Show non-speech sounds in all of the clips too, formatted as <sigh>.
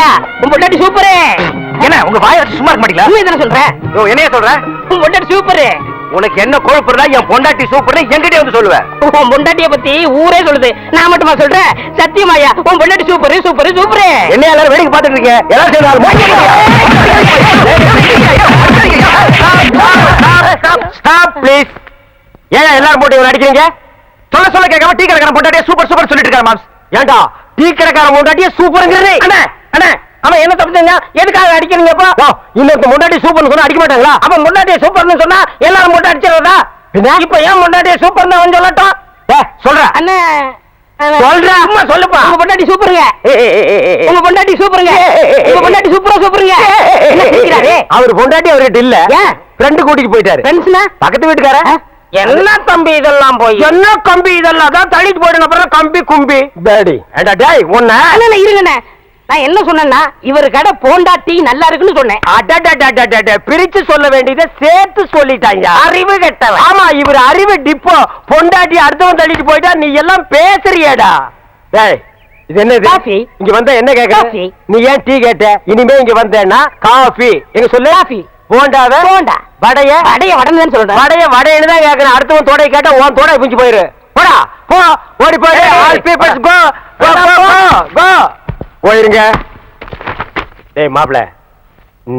சத்தியமாயா உன் பொண்டாட்டி சூப்பரு என்ன உங்க வாயை வச்சு சும்மா இருக்க மாட்டீங்களா உண்மை தானே சொல்றேன் ஓ, என்னைய சொல்ற உன் பொண்டாட்டி சூப்பரு உனக்கு என்ன கொழுப்பு இருந்தா என் பொண்டாட்டி சூப்பர்னு என்கிட்ட வந்து சொல்லுவேன் உன் பொண்டாட்டிய பத்தி ஊரே சொல்லுது நான் மட்டுமா சொல்றேன் சத்தியமாயா உன் பொண்டாட்டி சூப்பரு சூப்பரு சூப்பரு என்ன எல்லாரும் வேடிக்கை பார்த்துட்டு இருக்கீங்க எல்லாரும் ப்ளீஸ் ஏன் எல்லாரும் போட்டு இவரை அடிக்கிறீங்க சொல்ல சொல்ல கேட்காம டீ கடைக்காரன் பொண்டாட்டியே சூப்பர் சூப்பர் சொல்லிட்டு இருக்காரு மாம்ஸ் ஏன்டா டீ கடைக்காரன் பொண்டாட்டியே சூப்பர்ங்கிறது அண்ணா அவன் என்ன தப்பு செஞ்சா எதுக்காக அடிக்கிறீங்க இப்போ ஓ, இன்னொருத்த முன்னாடி சூப்பர்னு சொன்னா அடிக்க மாட்டாங்களா அவன் பொண்டாட்டிய சூப்பர்னு சொன்னா எல்லாரும் போட்டு அடிச்சிருவதா என்ன? இப்ப ஏன் பொண்டாட்டிய சூப்பர்னு அவன் சொல்லட்டும் சொல்ற அண்ணா சொல்றா. சும்மா சொல்லுப்பா உங்க பொண்டாட்டி சூப்பருங்க. உங்க பொண்டாட்டி சூப்பருங்க உங்க பொண்டாட்டி சூப்பரா சூப்பருங்க அவர் பொண்டாட்டி அவர்கிட்ட இல்ல? ஃப்ரெண்டு கூட்டிட்டு போயிட்டாரு ஃப்ரெண்ட்ஸ்னா பக்கத்து வீட்டுக்கார என்ன தம்பி இதெல்லாம் போய் என்ன கம்பி இதெல்லாம் அதான் தள்ளிட்டு போயிடுங்க அப்புறம் கம்பி கும்பி டேடி ஏண்டா டேய் உன்ன அண்ணா இருங்கண்ணே நான் என்ன சொன்னேன்னா இவர் கடை போண்டா டீ நல்லா இருக்குன்னு சொன்னேன். அடடடடடட பிரிச்சு சொல்ல வேண்டியதை சேர்த்து சொல்லிட்டாங்க. அறிவு கெட்டவன். ஆமா இவர் அறிவு டிப்போ. பொண்டாட்டி அடுத்தவன் தள்ளிட்டு போயிட்டா நீ எல்லாம் பேசுறியேடா. டேய் இது என்னது? காஃபி. இங்க வந்த என்ன கேக்குற. நீ ஏன் டீ கேட்ட? இனிமே இங்க வந்தேன்னா காஃபி. எங்க சொல்லு? காஃபி. போண்டாவ? போண்டா. வடைய? அடைய உடனே சொல்றேன். வடைய வடைன்னு தான் கேக்குறேன். அடுத்தவன் தோடைய கேட்டா உன் தோடைய பிஞ்சு போயிரு. போடா. போ ஓடி ஏய், ஆல் பீப்பிள்ஸ் கோ கோ கோ. கோ போயிருங்க. டேய் மாப்ள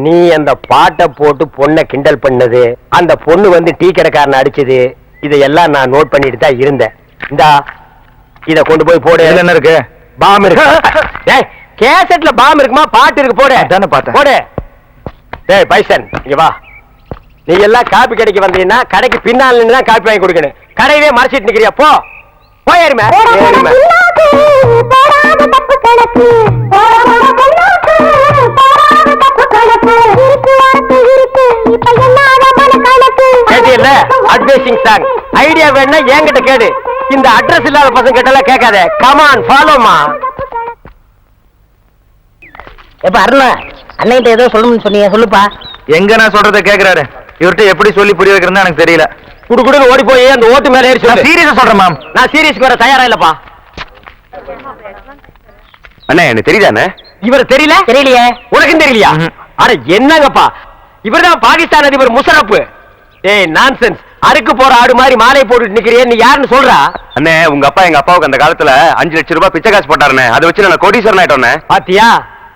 நீ அந்த பாட்டை போட்டு பொண்ணை கிண்டல் பண்ணது அந்த பொண்ணு வந்து டீ கடைக்காரனை அடிச்சது இதையெல்லாம் நான் நோட் பண்ணிட்டு தான் இருந்தேன். இந்தா இத கொண்டு போய் போடு. என்ன இருக்கு? பாம் இருக்கு. <laughs> டேய் கேசட்ல பாம் இருக்குமா? பாட்டு இருக்கு போடு. அதானே பார்த்தேன். போடு. டேய் பைசன் இங்க வா. நீ எல்லாம் காப்பி கடைக்கு வந்தீங்கன்னா கடைக்கு பின்னால் தான் காப்பி வாங்கி கொடுக்கணும். கடையவே மறைச்சிட்டு நிக்கிறியா? போ. போயிருமே அட்வைசிங் சாங் ஐடியா வேணா என்கிட்ட கேடு. இந்த அட்ரஸ் இல்லாத பசங்க கிட்ட எல்லாம் கேட்காத. கமான் ஃபாலோமா எப்ப அருணா. அண்ணன்கிட்ட ஏதோ சொல்லணும்னு சொன்னீங்க சொல்லுப்பா. எங்க நான் சொல்றத கேக்குறாரு. இவர்கிட்ட எப்படி சொல்லி புரிய வைக்கிறதுன்னு எனக்கு தெரியல. குடு குடுன்னு ஓடி போய் அந்த ஓட்டு மேல ஏறி நான் சீரியஸா சொல்றேன் மேம் நான் சீரியஸ்க்கு வர தயாரா இல்லப்பா. அண்ணே எனக்கு தெரியுதானே இவர் தெரியல? தெரியலையே. உனக்கும் தெரியலையா. அட என்னங்கப்பா? இவர்தான் பாகிஸ்தான் அதிபர் முஷரப் ஏய் நான்சென்ஸ் அறுக்கு போற ஆடு மாதிரி மாலை போட்டுட்டு நிக்கிறியே நீ யாருன்னு சொல்றா? அண்ணே உங்க அப்பா எங்க அப்பாவுக்கு அந்த காலத்துல அஞ்சு லட்சம் ரூபாய் பிச்சை காசு போட்டாருண்ணே. அதை வச்சு நான் கோடீஸ்வரன் ஆயிட்டோண்ணே பாத்தியா?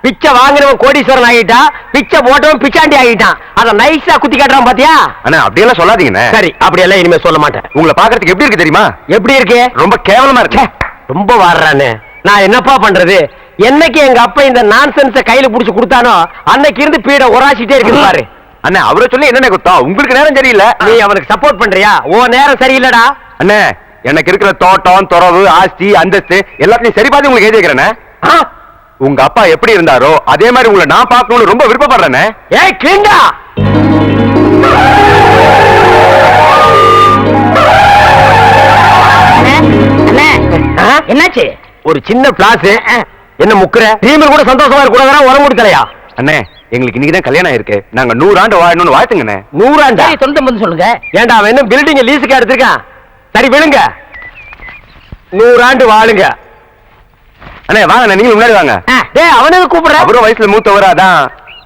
பிச்சை வாங்குறவன் கோடீஸ்வரன் ஆகிட்டான் பிச்சை போட்டவன் பிச்சாண்டி ஆகிட்டான். அத நைஸா குத்தி காட்டுறான் பாத்தியா? அண்ணா அப்படியெல்லாம் சொல்லாதீங்கண்ணே. சரி அப்படியெல்லாம் இனிமே சொல்ல மாட்டேன். உங்களை பாக்குறதுக்கு எப்படி இருக்கு தெரியுமா? எப்படி இருக்கு? ரொம்ப கேவலமா இருக்கு. ரொம்ப வாடுறானே. நான் என்னப்பா பண்றது? என்னைக்கு எங்க அப்பா இந்த நான்சென்ஸ கையில புடிச்சு கொடுத்தானோ அன்னைக்கு இருந்து பீட உராசிட்டே இருக்குது பாரு. அண்ணே அவரை சொல்லி என்னண்ணே குத்தம்? உங்களுக்கு நேரம் சரியில்லை. நீ அவனுக்கு சப்போர்ட் பண்றியா? ஓ நேரம் சரியில்லடா. அண்ணே எனக்கு இருக்கிற தோட்டம் துறவு ஆஸ்தி அந்தஸ்து எல்லாத்தையும் சரி பார்த்து உங்களுக்கு எழுதி வைக்கிறேண்ணே. ஆ? உங்க அப்பா எப்படி இருந்தாரோ அதே மாதிரி உங்களை நான் பார்க்கணும்னு ரொம்ப விருப்பப்படுறேண்ணே ஏய் ஆ? என்னாச்சு? ஒரு சின்ன பிளாஸ் என்ன முக்குற? டீமில் கூட சந்தோஷமா இருக்க உரம் கொடுக்கலையா? அண்ணே எங்களுக்கு இன்னைக்கு தான் கல்யாணம் இருக்கு நாங்க நூறாண்டு வாழணும்னு வாழ்த்துங்கண்ணே. நூறாண்டா? சொந்த பந்து சொல்லுங்க. ஏண்டா அவன் என்ன பில்டிங் லீஸுக்கு எடுத்திருக்கான்? சரி விழுங்க. நூறாண்டு வாழுங்க. அண்ணே வாங்க நீங்க முன்னாடி வாங்க. டேய் அவனுக்கு கூப்பிடுற? அவரும் வயசுல மூத்தவரா அதான்.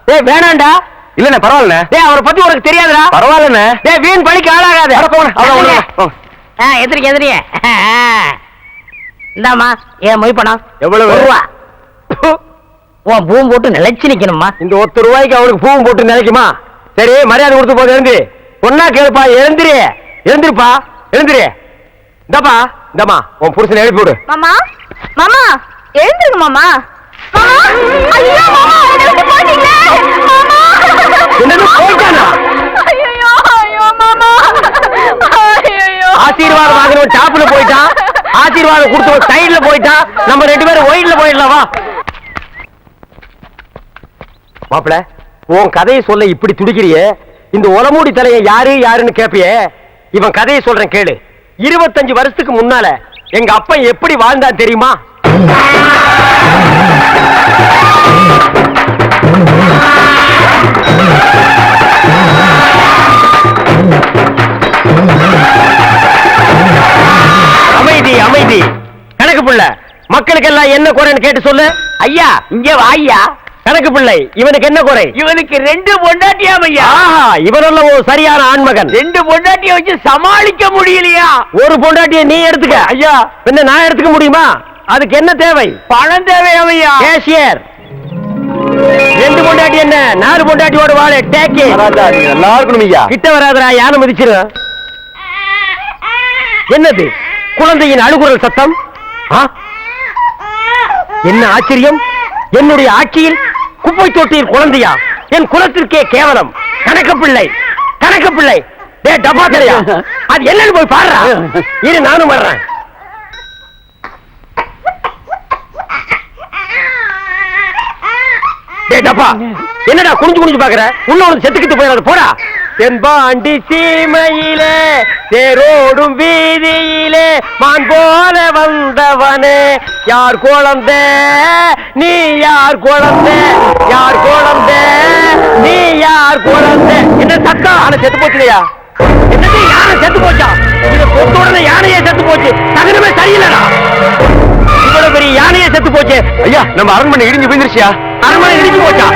டேய் வேணாண்டா இல்லண்ணே பரவாயில்லண்ணே. டேய் அவரை பத்தி உனக்கு தெரியாதுடா. பரவாயில்லண்ணே. டேய் வீண் பழிக்கு ஆளாகாத. அட போங்க, அவ்வளவு, போங்க. ஆ, எதிரிங்க எதிரிங்க இந்தாம்மா ஏன் மொய் பணம்? எவ்வளவு? ரூபா. உன் பூம் போட்டு நிலைச்சு நிக்கணுமா இந்த ஒத்த ரூபாய்க்கு அவனுக்கு பூவும் போட்டு நினைக்குமா சரி மரியாதை கொடுத்து போது எழுந்து பொண்ணா கேளுப்பா எழுந்திரி. எழுந்திருப்பா எழுந்திரி. இந்தப்பா இந்தம்மா உன் புருஷனை எழுப்பி விடு. மாமா மாமா. எழுந்துருங்க மாமா. மாமா ஐயோ மாமா என்னை விட்டு போயிட்டீங்களே. மாமா. என்னது, போயிட்டானா? ஐயோ ஐயோ மாமா. ஐயோ ஆசீர்வாதம் வாங்கினவன் டாப்ல போயிட்டான். ஆசீர்வாதம் கொடுத்தவன் சைடுல போயிட்டான். நம்ம ரெண்டு பேரும் ஒயிட்ல போயிடலாம் வா. மாப்பிள உன் கதையை சொல்ல இப்படி துடிக்கிறியே? இந்த ஒலமூடி தலையை யாரு யாருன்னு கேப்பியே? இவன் கதையை சொல்றேன் கேளு. இருபத்தஞ்சு வருஷத்துக்கு முன்னால எங்க அப்பன் எப்படி வாழ்ந்தான் தெரியுமா? அமைதி அமைதி. கணக்கு புள்ள மக்களுக்கெல்லாம் என்ன குறைன்னு கேட்டு சொல்லு. ஐயா இங்க வா ஐயா. கணக்கு பிள்ளை இவனுக்கு என்ன குறை? இவனுக்கு ரெண்டு பொண்டாட்டியாம் ஐயா. ஆஹா இவனல்ல ஒரு சரியான ஆண்மகன். ரெண்டு பொண்டாட்டிய வச்சு சமாளிக்க முடியலையா? ஒரு பொண்டாட்டிய நீ எடுத்துக்க. ஐயா. பின்ன நான் எடுத்துக்க முடியுமா? அதுக்கு என்ன தேவை? பணம் தேவையாம் ஐயா கேஷியர். ரெண்டு பொண்டாட்டி என்ன? நாலு பொண்டாட்டியோட வாழ. டேக்கி நல்லா இருக்கணும் ஐயா. கிட்ட வராதடா யானை மிதிச்சிரு. என்னது? குழந்தையின் அழுகுரல் சத்தம்? ஆ? என்ன ஆச்சரியம்? என்னுடைய ஆட்சியில் குப்பை தொட்டியில் குழந்தையா? என் குலத்திற்கே கேவலம். கணக்கு பிள்ளை. கணக்கு பிள்ளை. டே டப்பா தெரியா <laughs> அது என்னன்னு போய் பாடுறா இரு நானும் வர்றேன் டேய் டப்பா என்னடா குனிஞ்சு குனிஞ்சு பாக்குற? உள்ள ஒன்று செத்துக்கிட்டு போயிடாது போடா. தென்பாண்டி சீமையிலே தேரோடும் வீதியிலே மான் போல வந்தவனே. யார் குழந்தை? நீ யார் குழந்தை? யார் குழந்தை? நீ யார் குழந்தை? என்ன சத்தம்? ஆனா செத்து போச்சுலையா? என்னது யானை செத்து போச்சா? இது கொத்த உடனே யானையே செத்து போச்சு. தகனமே சரியில்லடா. இவ்வளவு பெரிய யானையே செத்து போச்சு. ஐயா நம்ம அரண்மனை இடிஞ்சு விழுந்துருச்சியா? அரண்மனை இடிச்சு போச்சா?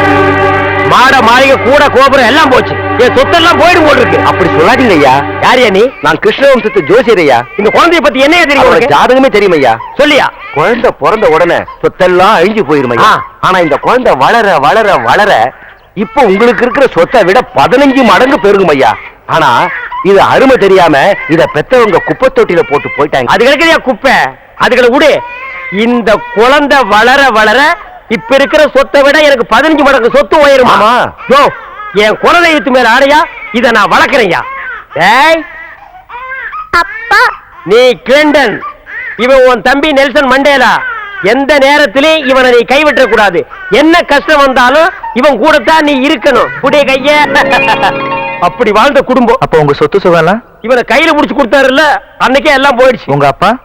மாட மாளிகை கூட கோபுரம் எல்லாம் போச்சு. என் சொத்தெல்லாம் போயிடும் போல் இருக்கு. அப்படி சொல்லாதீங்க ஐயா யாரியா நீ? நான் கிருஷ்ணவம்சத்து ஜோசியர் ஐயா இந்த குழந்தைய பத்தி என்னைய தெரியும்? ஜாதகமே தெரியும் ஐயா சொல்லியா? குழந்தை பிறந்த உடனே சொத்தெல்லாம் அழிஞ்சு போயிரும் ஐயா. ஆனா இந்த குழந்தை வளர வளர வளர இப்போ உங்களுக்கு இருக்கிற சொத்தை விட பதினஞ்சு மடங்கு பெருகும் ஐயா ஆனா இது அருமை தெரியாம இத பெத்தவங்க குப்பை தொட்டியில போட்டு போயிட்டாங்க. அது கிடைக்கலையா குப்பை? அதுகளை விடு. இந்த குழந்தை வளர வளர இப்ப இருக்கிற சொத்தை விட எனக்கு பதினஞ்சு மடங்கு சொத்து உயருமா. யோ என் குலதெய்வத்து மேல ஆடையா? இத நான் வளர்க்கறேன்யா. ஏய் அப்பா. நீ கிளிண்டன். இவன் உன் தம்பி நெல்சன் மண்டேலா. எந்த நேரத்திலையும் இவனை நீ கைவிட்ட கூடாது. என்ன கஷ்டம் வந்தாலும் இவன் கூடத்தான் நீ இருக்கணும். புடிய கைய. <laughs> அப்படி வாழ்ந்த குடும்பம். அப்ப உங்க சொத்து சுகம் இவனை கையில புடிச்சு கொடுத்தாருல்ல? அன்னைக்கே எல்லாம் போயிடுச்சு. உங்க அப்பா?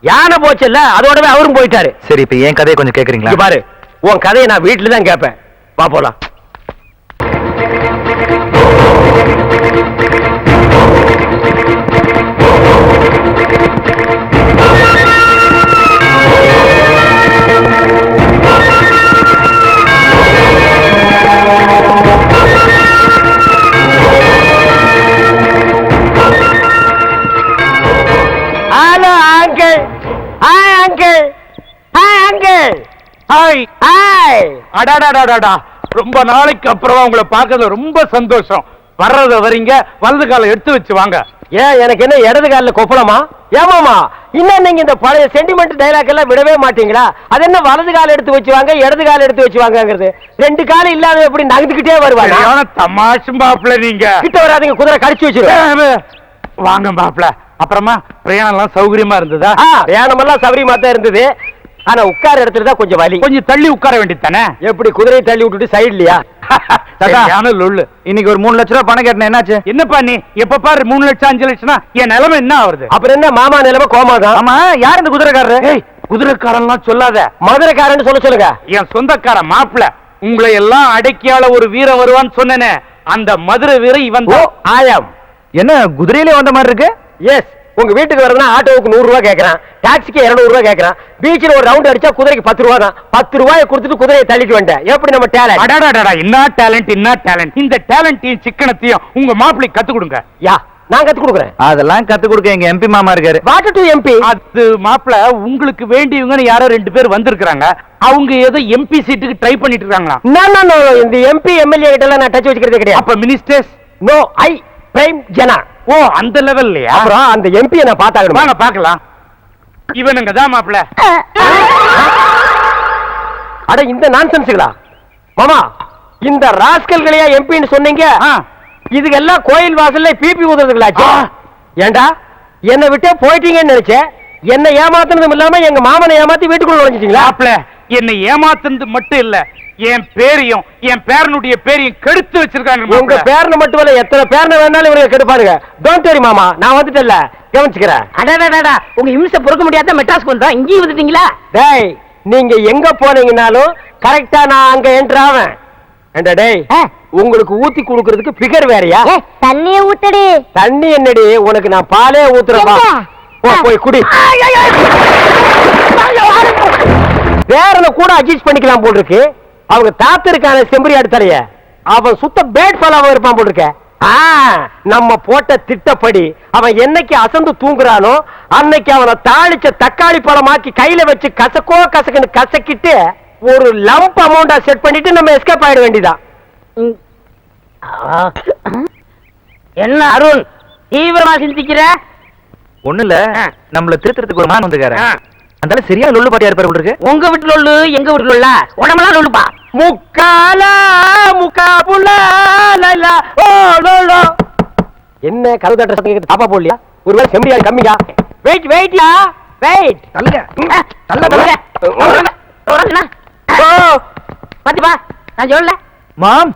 யானை போச்சுல்ல? அதோடவே அவரும் போயிட்டாரு. சரி இப்ப என் கதையை கொஞ்சம் கேக்குறீங்களா? இங்க பாரு. உன் கதையை நான் வீட்டுல தான் கேட்பேன். வா போலாம். அடாடாடாடாடா. ரொம்ப நாளைக்கு அப்புறமா உங்களை பார்க்கறது ரொம்ப சந்தோஷம். வர்றத வரீங்க வலது காலை எடுத்து வச்சு வாங்க. ஏன் எனக்கு என்ன இடது காலில் கொப்பளமா? ஏமாமா இன்னும் நீங்க இந்த பழைய சென்டிமெண்ட் டைலாக் எல்லாம் விடவே மாட்டீங்களா? அது என்ன வலது கால் எடுத்து வச்சு வாங்க இடது கால் எடுத்து வச்சு வாங்கங்கிறது? ரெண்டு கால் இல்லாத எப்படி நகர்ந்துக்கிட்டே வருவாங்க சரியான தமாஷு மாப்பிள்ள நீங்க. கிட்ட வராதீங்க குதிரை கடிச்சு வச்சிருவேன். வாங்க மாப்பிள்ள அப்புறமா பிரயாணம் எல்லாம் சௌகரியமா இருந்ததா? பிரயாணம் எல்லாம் சௌரியமா தான் இருந்தது. ஆனா உட்கார இடத்துல தான் கொஞ்சம் வலி. கொஞ்சம் தள்ளி உட்கார வேண்டியது தானே? எப்படி குதிரையை தள்ளி விட்டுட்டு சைடுலயா லொல்லு. இன்னைக்கு ஒரு மூணு லட்ச ரூபாய் பணம் கேட்டேன் என்னாச்சு? என்னப்பா நீ? எப்ப பாரு மூணு லட்சம் அஞ்சு லட்சம்னா என் நிலைமை என்ன ஆகுறது? அப்புறம் என்ன மாமா நிலைமை கோமாதான் ஆமா யார் இந்த குதிரைக்காரரு? குதிரைக்காரன்லாம் சொல்லாத. மதுரைக்காரன்னு சொல்ல சொல்லுங்க. என் சொந்தக்கார மாப்பிள்ள உங்களை எல்லாம் அடக்கியால ஒரு வீரன் வருவான்னு சொன்னேனே. அந்த மதுரை வீரன் இவன் ஆயம் என்ன குதிரையிலே வந்த மாதிரி இருக்கு? எஸ் உங்க வீட்டுக்கு வரதுனா ஆட்டோவுக்கு நூறு ரூபாய் கேக்குறான். டாக்ஸிக்கு இருநூறு ரூபாய் கேக்குறான். பீச்சில் ஒரு ரவுண்ட் அடிச்சா குதிரைக்கு பத்து ரூபா தான். பத்து ரூபாயை கொடுத்துட்டு குதிரையை தள்ளிட்டு வந்துட்டேன். எப்படி நம்ம டேலண்ட் அடாடாடா என்ன டேலண்ட் என்ன டேலண்ட் இந்த டேலண்டையும் சிக்கனத்தையும் உங்க மாப்பிள்ளைக்கு கத்து கொடுங்க. யா நான் கத்து கொடுக்குறேன். அதெல்லாம் கத்து கொடுக்க எங்க எம்பி மாமா இருக்காரு. வாட்டர் டு எம்பி அது மாப்பிள்ள உங்களுக்கு வேண்டியவங்கன்னு யாரோ ரெண்டு பேர் வந்திருக்காங்க அவங்க ஏதோ எம்பி சீட்டுக்கு ட்ரை பண்ணிட்டு இருக்காங்களாம் இந்த எம்பி எம்எல்ஏ கிட்ட எல்லாம் நான் டச் வச்சுக்கிறதே கிடையாது. அப்ப மினிஸ்டர்ஸ் நோ ஐ பிரைம் ஜனா ஓ அந்த லெவல்லயா அப்புறம் அந்த எம்பியை நான் பார்த்தாகணும்? வாங்க பார்க்கலாம். இவனுங்க தான் மாப்பிள்ள. அட இந்த நான்சென்ஸுகளா மாமா இந்த ராஸ்கல்களையா எம்பின்னு சொன்னீங்க. இதுக்கெல்லாம் கோயில் வாசல்ல பிபி ஊதுறதுங்களாச்சு. ஏண்டா என்னை விட்டே போயிட்டீங்கன்னு நினைச்சேன். என்ன ஏமாத்துனதும் இல்லாம எங்க மாமனை ஏமாத்தி வீட்டுக்குள்ள நுழைஞ்சிட்டீங்களா? மாப்பிள்ள என்னை ஏமாத்துனது மட்டும் இல்ல. என் பேரையும் என் பேரனுடைய பேரையும் கெடுத்து வச்சிருக்காங்க உங்க. பேரனை மட்டும் இல்ல எத்தனை பேரனை வேணாலும் இவங்க கெடுப்பாருங்க டோன்ட் வரி மாமா நான் வந்துட்டேன்ல கவனிச்சுக்கிறேன். அடடடடா உங்க இம்சை பொறுக்க முடியாத மெட்ராஸ்க்கு வந்தோம் இங்கேயும் வந்துட்டீங்களா? டேய் நீங்க எங்க போனீங்கனாலும் கரெக்டா நான் அங்க என்ட்ரு ஆவேன். ஏண்டா டேய் ஆ. உங்களுக்கு ஊத்தி கொடுக்கறதுக்கு பிகர் வேறயா? தண்ணிய ஊத்தடி. தண்ணி என்னடி? உனக்கு நான் பாலே ஊத்துறேன் போய் குடி. பேரனை கூட அட்ஜஸ்ட் பண்ணிக்கலாம் போல் இருக்கு. அவங்க தாத்த இருக்கான செம்பரி அடுத்தலைய. அவன் சுத்த பேட் ஃபாலோவா இருப்பான் போட்டிருக்க. ஆ, நம்ம போட்ட திட்டப்படி அவன் என்னைக்கு அசந்து தூங்குறானோ அன்னைக்கு அவனை தாளிச்ச தக்காளி பழமாக்கி கையில வச்சு கசக்கோ கசக்குன்னு கசக்கிட்டு ஒரு லம்ப் அமௌண்டா செட் பண்ணிட்டு நம்ம எஸ்கேப் ஆயிட வேண்டியதான் என்ன அருண் தீவிரமா சிந்திக்கிற? ஒண்ணு இல்ல. நம்மள திருத்தறதுக்கு ஒரு மான் வந்துக்காரு. அந்த சரியா லொல்லு பாட்டியா இருப்பாரு உங்க வீட்டுல உள்ளு எங்க வீட்டுல உள்ள உடம்பெல்லாம் சொல்லுப்பா முக்கால முக்கா புள்ள லலா, ஓ, லோ, லோ. என்ன கதவு தட்டுற சத்தம் தாப்பா போடலையா? ஒருவேளை செம்பரியா கம்மியா? வெயிட் வெயிட்யா வெயிட் தள்ளுங்க தள்ள, தள்ள. ஓ. பாத்திப்பா நான் சொல்லல. மாம்.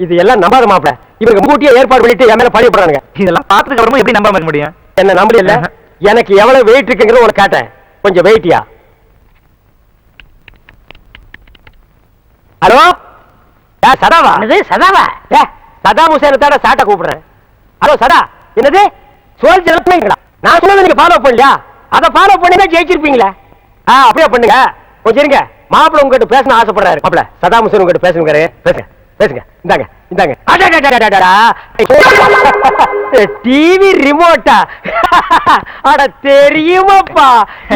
இது எல்லாம் நம்பாத மாப்பிள. இவங்க முன்கூட்டியே ஏற்பாடு பண்ணிட்டு என் மேல பழி போடுறாங்க இதெல்லாம் பார்த்ததுக்கு அப்புறமா எப்படி நம்பாம இருக்க முடியும்? என்ன நம்பல. எனக்கு எவ்வளவு வெயிட் இருக்குங்கிறத உனக்கு காட்டேன் கொஞ்சம் வெயிட்டியா ஹலோ? சதாவா? என்னது சதாவா? ஏ சதாம் ஹுசேனை தாட சாட்டை கூப்பிடுறேன். ஹலோ சதா என்னது? சோல்ஜர் பிள்ளைங்களா நான் சொன்னதை நீங்க ஃபாலோ பண்ணலையா? அதை ஃபாலோ பண்ணினா ஜெயிச்சிருப்பீங்களே. ஆ அப்படியே பண்ணுங்க. கொஞ்சம் இருங்க. மாப்பிள்ள உங்ககிட்ட பேசணும் ஆசைப்படுறாரு. மாப்பிள்ள சதாம் ஹுசேன் உங்ககிட்ட பேசணுங்கிறாரு பேசுங்க. பேசுங்க இந்தாங்க இந்தாங்க. டிவி ரிமோட்டா <laughs> <laughs> அட தெரியுமாப்பா.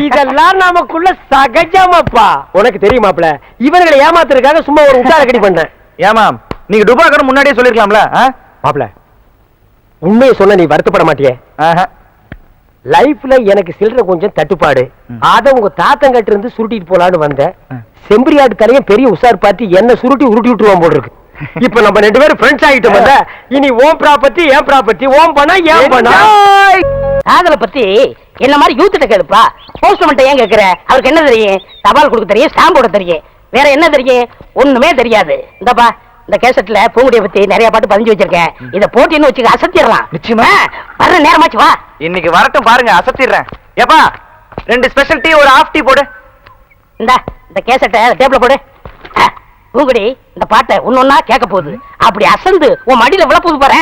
இதெல்லாம் நமக்குள்ள சகஜமாப்பா. உனக்கு தெரியுமாப்ல? இவர்களை ஏமாத்துறதுக்காக சும்மா ஒரு உத்தார கடி பண்ணேன். ஏமாம் நீங்க டுபா கடை முன்னாடியே சொல்லிருக்கலாம்ல மாப்ள உண்மையை சொன்ன நீ வருத்தப்பட மாட்டியே. லைஃப்ல எனக்கு சில்லற கொஞ்சம் தட்டுப்பாடு. அத உங்க தாத்தங்கிட்ட இருந்து சுருட்டிட்டு போலான்னு வந்தேன். செம்பரியாடு தலையும் பெரிய உசார் பார்த்து என்ன சுருட்டி உருட்டி விட்டுருவான் போல இருக்கு. இப்ப நம்ம ரெண்டு பேரும் ஃப்ரெண்ட்ஸ் ஆகிட்டோம் இனி ஓம் ப்ராப்பர்ட்டி ஏன் ப்ராப்பர்ட்டி ஓம் பண்ணா ஏன் பண்ணா காதலை பத்தி என்ன மாதிரி யூத்திட்ட கேளுப்பா. போஸ்ட்மேன் ஏன் கேக்குற? அவருக்கு என்ன தெரியும்? தபால் கொடுக்க தெரியும் ஸ்டாம்ப் போட தெரியும். வேற என்ன தெரியும்? ஒண்ணுமே தெரியாது. இந்தப்பா இந்த கேசட்ல பூங்குடிய பத்தி நிறைய பாட்டு பதிஞ்சு வச்சிருக்கேன். இத போட்டின்னு வச்சுக்க அசத்திடலாம். நிச்சயமா? ஆ, வர்ற நேரமாச்சு வா. இன்னைக்கு வரட்டும் பாருங்க அசத்திடுறேன். ஏப்பா ரெண்டு ஸ்பெஷல் டீ ஒரு ஆஃப் டீ போடு. இந்த இந்த கேசட்டை டேபிள்ல போடு. ஆ, பூங்குடி இந்த பாட்டை ஒன்னொன்னா கேட்க போகுது. அப்படி அசந்து உன் மடியில விழ போகுது பாரு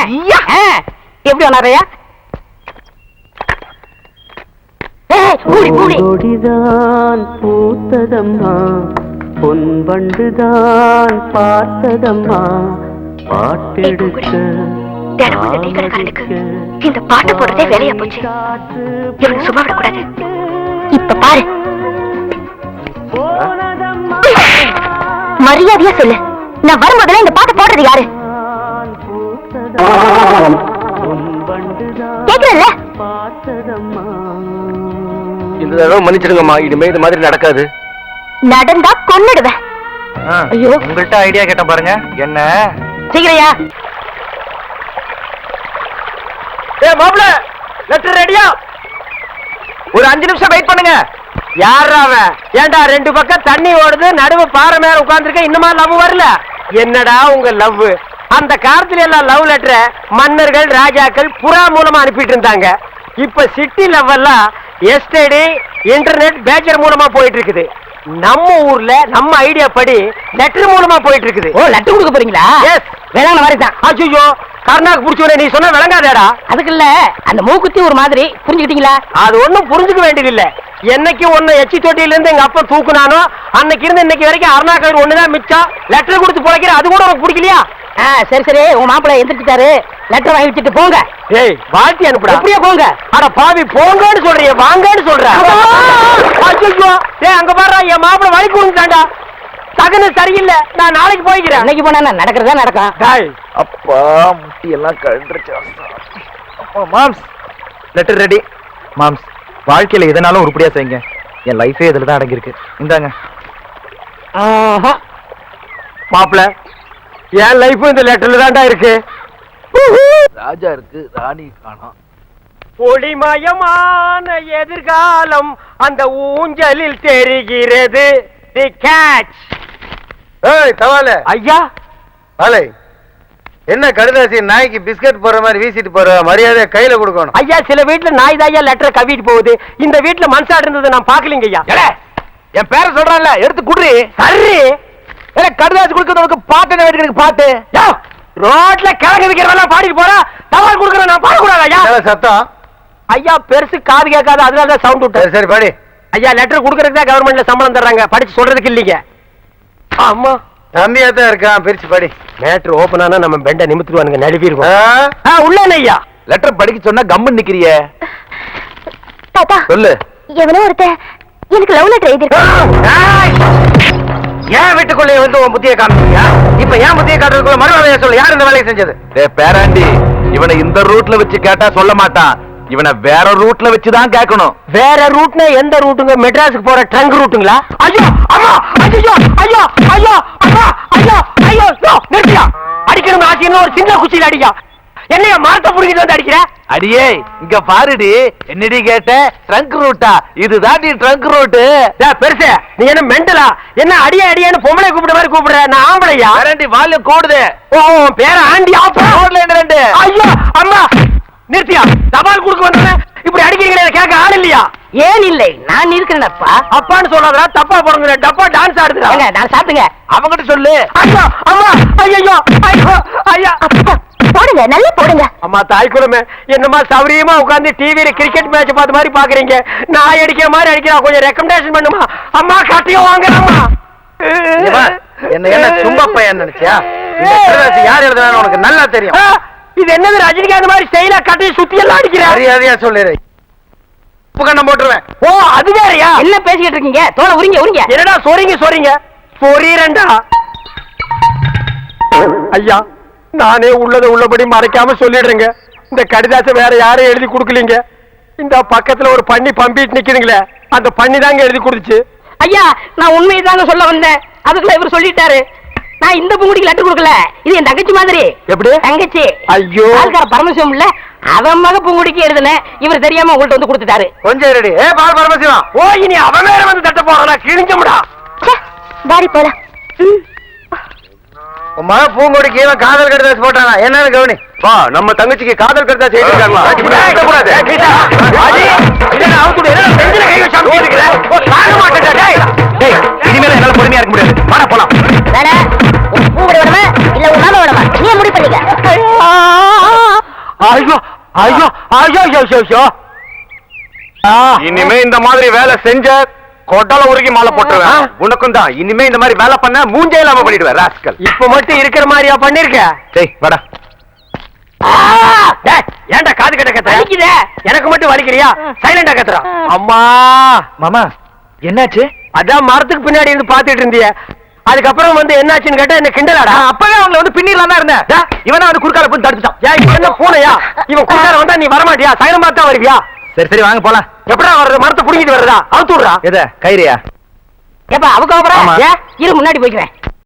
எப்படி வனாரையா கொடிதான் பூத்ததம்மா பொன் வண்டுதான் பார்த்ததம்மா பாட்டெடுக்க இந்த பாட்டு போடுறதே வேலையா போச்சு. இவனை சும்மா விடக்கூடாது. இப்ப பாரு. மரியாதையா சொல்லு. நான் வரும்போதெல்லாம் இந்த பாட்டு போடுறது யாரு? கேக்குறல்ல? இந்த தடவை மன்னிச்சிடுங்கம்மா. இனிமே இது மாதிரி நடக்காது. நடந்தா கொன்னுடுவேன். ஐயோ. உங்கள்கிட்ட ஐடியா கேட்டேன் பாருங்க. என்ன? சீக்கிரையா. ஏ மாப்பிள லெட்டர் ரெடியா ஒரு அஞ்சு நிமிஷம் வெயிட் பண்ணுங்க. யாரா அவன் ஏன்டா ரெண்டு பக்கம் தண்ணி ஓடுது நடுவு பாறை மேல உட்கார்ந்திருக்க இன்னுமா லவ் வரல? என்னடா உங்க லவ் அந்த காலத்துல எல்லாம் லவ் லெட்டரை மன்னர்கள் ராஜாக்கள் புறா மூலமா அனுப்பிட்டு இருந்தாங்க. இப்ப சிட்டி லெவல்லாம் எஸ்டடி இன்டர்நெட் பேச்சர் மூலமா போயிட்டு இருக்குது. நம்ம ஊர்ல நம்ம ஐடியா படி லெட்டர் மூலமா போயிட்டு இருக்குது. ஓ லட்டு கொடுக்க போறீங்களா? எஸ் வேளாண் மாதிரி தான் அச்சுயோ கர்நாக்கு புடிச்சவனே நீ சொன்ன விளங்காதேடா. அதுக்கு இல்ல அந்த மூக்குத்தி ஒரு மாதிரி புரிஞ்சுக்கிட்டீங்களா? அது ஒண்ணும் புரிஞ்சுக்க வேண்டியதில்ல. என்னைக்கு ஒன்னு எச்சி தொட்டியில இருந்து எங்க அப்பா தூக்குனானோ அன்னைக்கு இருந்து இன்னைக்கு வரைக்கும் அருணா கயிறு ஒண்ணுதான் மிச்சம். லெட்டர் கொடுத்து பிழைக்கிற அது கூட உனக்கு பிடிக்கலையா? ஆ சரி சரி. உங்க மாப்பிள்ளை எந்திரிச்சிட்டாரு. லெட்டர் வாங்கி வச்சுட்டு போங்க. ஏய் வாழ்த்தி அனுப்புடா. எப்படியோ போங்க. அட பாவி போங்கன்னு சொல்றிய வாங்கன்னு சொல்ற. அச்சோ டேய் அங்க பாரு என் மாப்பிள வழி கொடுத்தாண்டா தகுன சரியில்லை. நான் நாளைக்கு போய்க்கிறேன். அன்னைக்கு போனா என்ன, நடக்கிறதா நடக்கும். டேய். அப்பா முட்டி எல்லாம் கழண்டுருச்சு அப்பா மாம்ஸ். லெட்டர் ரெடி மாம்ஸ். வாழ்க்கையில எதனாலும் உருப்படியா செய்யுங்க. என் லைஃபே இதுல தான் அடங்கியிருக்கு. இந்தாங்க. ஆஹா. மாப்பிள என் லைஃப் இந்த லெட்டர்ல தான்டா இருக்கு. ராஜா இருக்கு ராணி காணோம் ஒளிமயமான எதிர்காலம் அந்த ஊஞ்சலில் தெரிகிறது. தி கேட்ச் ஏய் தவால. ஐயா. ஆலை என்ன கடுதாசி நாய்க்கு பிஸ்கட் போற மாதிரி வீசிட்டு போற மரியாதை கையில கொடுக்கணும். ஐயா சில வீட்ல நாய் தாயா லெட்டர் கவிட்டு போகுது. இந்த வீட்ல மனசாடு இருந்தது நான் பாக்கலீங்க ஐயா. என் பேரை சொல்றான்ல எடுத்து குடுறி. சரி. ஏல கடுதாசி கொடுக்கறதுக்கு பாட்டு என்ன பாட்டு. ரோட்ல கிழக்கு விக்கிறவெல்லாம் பாடிட்டு போறா. தவால் கொடுக்கற நான் பாடக்கூடாது ஐயா? சத்தம். ஐயா பெருசு காது கேட்காது அதனால தான் சவுண்ட் சரி விட்டேன். சரி படி. ஐயா லெட்டர் கொடுக்கறதுக்கு தான் கவர்மெண்ட்ல சம்பளம் தர்றாங்க. படிச்சு சொல்றதுக்கு இல்லீங்க. ஆமா. தம்பியா தான் இருக்கான். பிரிச்சு படி. மேட்ரு ஓபன் ஆனா நம்ம பெண்டை நிமித்துருவானுங்க ஆ? நழுவிடுவோம் உள்ள ஐயா. லெட்டர் படிக்க சொன்னா கம்மன் நிக்கிறிய தாத்தா சொல்லு. எவனோ ஒருத்தன் எனக்கு லவ் லெட்டர் ஏய்! ஏன் வீட்டுக்குள்ளே வந்து உன் புத்திய காமிச்சியா இப்ப ஏன் புத்திய காட்டுறதுக்குள்ள மறுவாதையா சொல்லு யார் இந்த வேலையை செஞ்சது? டே பேராண்டி இவனை இந்த ரூட்ல வச்சு கேட்டா சொல்ல மாட்டான். இவனை வேற ரூட்ல வச்சு தான் கேட்கணும். வேற ரூட்னா எந்த ரூட்டுங்க? மெட்ராஸுக்கு போற ட்ரங்க் ரூட்டுங்களா? ஐயோ அம்மா ஐயோ ஐயோ ஐயோ அம்மா ஐயோ ஐயோ நிறுத்தியா அடிக்கணும் ஆச்சின்னு ஒரு சின்ன குச்சியில அடிக்கா என்னைய மரத்தை புடிக்கிட்டு வந்து அடிக்கிற? அடியே இங்க பாருடி. என்னடி கேட்ட? ட்ரங்க் ரூட்டா? இதுதான் நீ ட்ரங்க் ரூட்டு. பெருசு நீ என்ன மெண்டலா? என்ன அடிய அடியான்னு பொம்பளை கூப்பிட்ட மாதிரி கூப்பிடுற? நான் ஆம்பளையா? பேராண்டி வால்யூம் கூடுது. ஓ பேர ஆண்டி ஆப்பா. ரெண்டு. ஐயோ அம்மா. நிறுத்தியா? தபால் கொடுக்க வந்தவன இப்படி அடிக்கிறீங்களே கேட்க ஆள் இல்லையா? ஏன் இல்லை? நான் இருக்கிறேனப்பா. அப்பான்னு சொல்லாதடா தப்பா போடுங்க டப்பா டான்ஸ் ஆடுதுடா. நான் சாப்பிட்டுங்க அவங்கிட்ட சொல்லு. ஐயோ அம்மா ஐயோ ஐயோ ஐயா. போடுங்க நல்லா போடுங்க. அம்மா தாய் குலமே என்னமா சௌரியமா உட்கார்ந்து டிவியில கிரிக்கெட் மேட்ச் பார்த்த மாதிரி பாக்குறீங்க நான் அடிக்கிற மாதிரி அடிக்கிறா கொஞ்சம் ரெக்கமெண்டேஷன் பண்ணுமா? அம்மா கட்டியும் வாங்குறம்மா. ஏம்மா, என்ன என்ன சும்மா பையன் நினைச்சியா? இந்த யார் எழுதுனான்னு உனக்கு நல்லா தெரியும். இது என்னது ரஜினிகாந்த் மாதிரி ஸ்டைலா கட்டி சுத்தி எல்லாம் அடிக்கிற? மரியாதையா சொல்லிடு உப்பு கண்ணம் போட்டுருவேன். ஓ அது வேறயா? என்ன பேசிக்கிட்டு இருக்கீங்க? தோலை உரிங்க உரிங்க. என்னடா சொறீங்க சொறீங்க சொறீரண்டா ஐயா நானே உள்ளத உள்ளபடி மறைக்காம சொல்லிடுறேங்க. இந்த கடிதாசை வேற யாரும் எழுதி கொடுக்கலீங்க. இந்த பக்கத்துல ஒரு பண்ணி பம்பிட்டு நிக்குதுங்களே அந்த பண்ணி தாங்க எழுதி கொடுத்துச்சு. ஐயா நான் உண்மையை தாங்க சொல்ல வந்தேன். அதுக்குள்ள இவர் சொல்லிட்டாரு. நான் இந்த பூங்குடிக்கு லட்டு கொடுக்கல. இது என் தங்கச்சி மாதிரி. எப்படி? தங்கச்சி. ஐயோ. ஆள்கார பரமசிவம் இல்ல. அவன் மக பூங்குடிக்கு எழுதுனேன். இவர் தெரியாம உங்கள்ட்ட வந்து கொடுத்துட்டாரு. கொஞ்சம் ரெடி ஏ பால் பரமசிவம். ஓ இனி அவன் வேற வந்து தட்ட போறானா கிழிஞ்சமுடா. வாடி. உன் மக பூங்கொடிக்கு இவன் காதல் கடிதாசி போட்டானா? என்னன்னு கவனி. வா நம்ம தங்கச்சிக்கு காதல் கடிதா இனிமேல என்னால பொறுமையா இருக்க முடியாது. வாடா போலாம். வேற உன் பூங்குடி வேணுமா இல்ல உன் மாமா வேணுமா நீ முடிவு பண்ணிக்க. ஐயோ ஐயோ ஐயோ ஐயோ ஐயோ ஐயோ ஆ. இனிமே இந்த மாதிரி வேலை செஞ்ச கொட்டல உருகி மாலை போட்டுருவேன். உனக்கும் தான். இனிமே இந்த மாதிரி வேலை பண்ண மூஞ்சே இல்லாம பண்ணிடுவேன் ராஸ்கல் இப்ப மட்டும் இருக்கிற மாதிரியா பண்ணிருக்க? டேய் வாடா. ஆ! டேய், ஏன்டா காது கட்ட கத்துற. எனக்கு மட்டும் வலிக்கிறியா? சைலண்டா கத்துறா. அம்மா. மாமா என்னாச்சு? அதான் மரத்துக்கு பின்னாடி இருந்து பாத்துட்டு இருந்திய. அதுக்கப்புறம் வந்து என்னாச்சுன்னு கேட்டா என்ன கிண்டலாடா? அப்பவே அவங்கள வந்து பின்னிடலாம் தான் இருந்தேன். இவனா வந்து குறுக்கால போய் தடுத்துட்டான். ஏன் இவன் என்ன பூனையா? இவன் குண்டார வந்தா நீ வரமாட்டியா? சைலமா தான் வருவியா? சரி சரி வாங்க போலாம். எப்படா வர்றது? மரத்தை புடிங்கிட்டு வர்றதா? அவுத்து விடுறா? எத? கைரியா ஏப்பா அவங்க ஆமா. ஏன் இரு முன்னாடி போய்க்கிறேன்